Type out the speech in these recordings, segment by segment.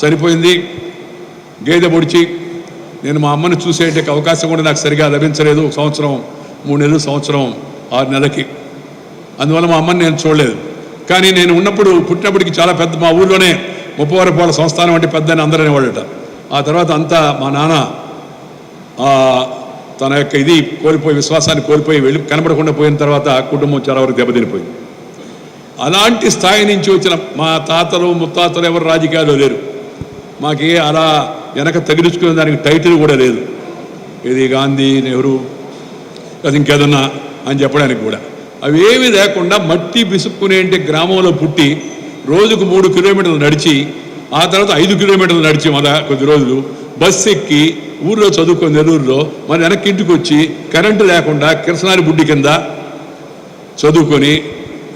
చనిపోయింది గేదె పొడిచి నేను మా అమ్మను చూసేట అవకాశం కూడా నాకు సరిగా లభించలేదు. ఒక సంవత్సరం మూడు నెలలు సంవత్సరం ఆరు నెలలకి. అందువల్ల మా అమ్మని నేను చూడలేదు. కానీ నేను ఉన్నప్పుడు పుట్టినప్పటికి చాలా పెద్ద మా ఊళ్ళోనే ముప్పవరపాల సంస్థానం అంటే పెద్ద అని అందరూ అనేవాళ్ళట. ఆ తర్వాత అంతా మా నాన్న తన యొక్క ఇది కోల్పోయి విశ్వాసాన్ని కోల్పోయి వెళ్ళి కనబడకుండా పోయిన తర్వాత కుటుంబం చాలా వరకు దెబ్బతినిపోయింది. అలాంటి స్థాయి నుంచి వచ్చిన మా తాతలు ముత్తాతలు ఎవరు రాజకీయాలు లేరు. మాకే అలా వెనక తగిలించుకునే దానికి టైటిల్ కూడా లేదు. ఇది గాంధీ నెహ్రూ అది ఇంకేదన్నా అని చెప్పడానికి కూడా. అవి ఏమీ లేకుండా మట్టి పిసుక్కునే గ్రామంలో పుట్టి రోజుకు మూడు కిలోమీటర్లు నడిచి ఆ తర్వాత ఐదు కిలోమీటర్లు నడిచి మన కొద్ది రోజులు బస్సు ఎక్కి ఊర్లో చదువుకుని నెల్లూరులో మరి వెనక్కి ఇంటికి వచ్చి కరెంటు లేకుండా కిరసనారి బుడ్డి కింద చదువుకొని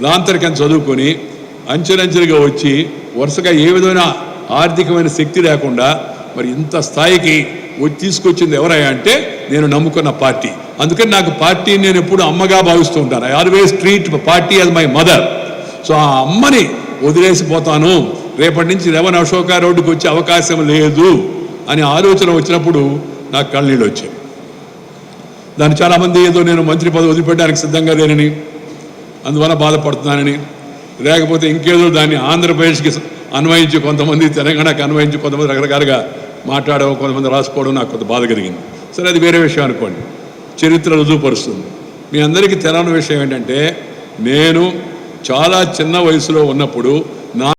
లాంతరికం చదువుకొని అంచెలంచెలుగా వచ్చి వరుసగా ఏ విధమైన ఆర్థికమైన శక్తి లేకుండా మరి ఇంత స్థాయికి వచ్చి తీసుకొచ్చింది ఎవరయ్యా అంటే నేను నమ్ముకున్న పార్టీ. అందుకని నాకు పార్టీని నేను ఎప్పుడు అమ్మగా భావిస్తూ ఉంటాను. I always treat party as my mother so ఆ అమ్మని వదిలేసిపోతాను రేపటి నుంచి రెవన్ అశోక రోడ్డుకి వచ్చే అవకాశం లేదు అని ఆలోచన వచ్చినప్పుడు నాకు కళ్ళనీళ్ళు వచ్చాయి. దాన్ని చాలామంది ఏదో నేను మంత్రి పదవి వదిలిపెట్టడానికి సిద్ధంగా లేనని అందువల్ల బాధపడుతున్నానని లేకపోతే ఇంకేదో దాన్ని ఆంధ్రప్రదేశ్కి అన్వయించి కొంతమంది తెలంగాణకు అన్వయించి కొంతమంది రకరకాలుగా మాట్లాడడం కొంతమంది రాసుకోవడం నాకు కొంత బాధ కలిగింది. సరే అది వేరే విషయం అనుకోండి. చరిత్ర రుజువుపరుస్తుంది. మీ అందరికీ తెలవని విషయం ఏంటంటే నేను చాలా చిన్న వయసులో ఉన్నప్పుడు నా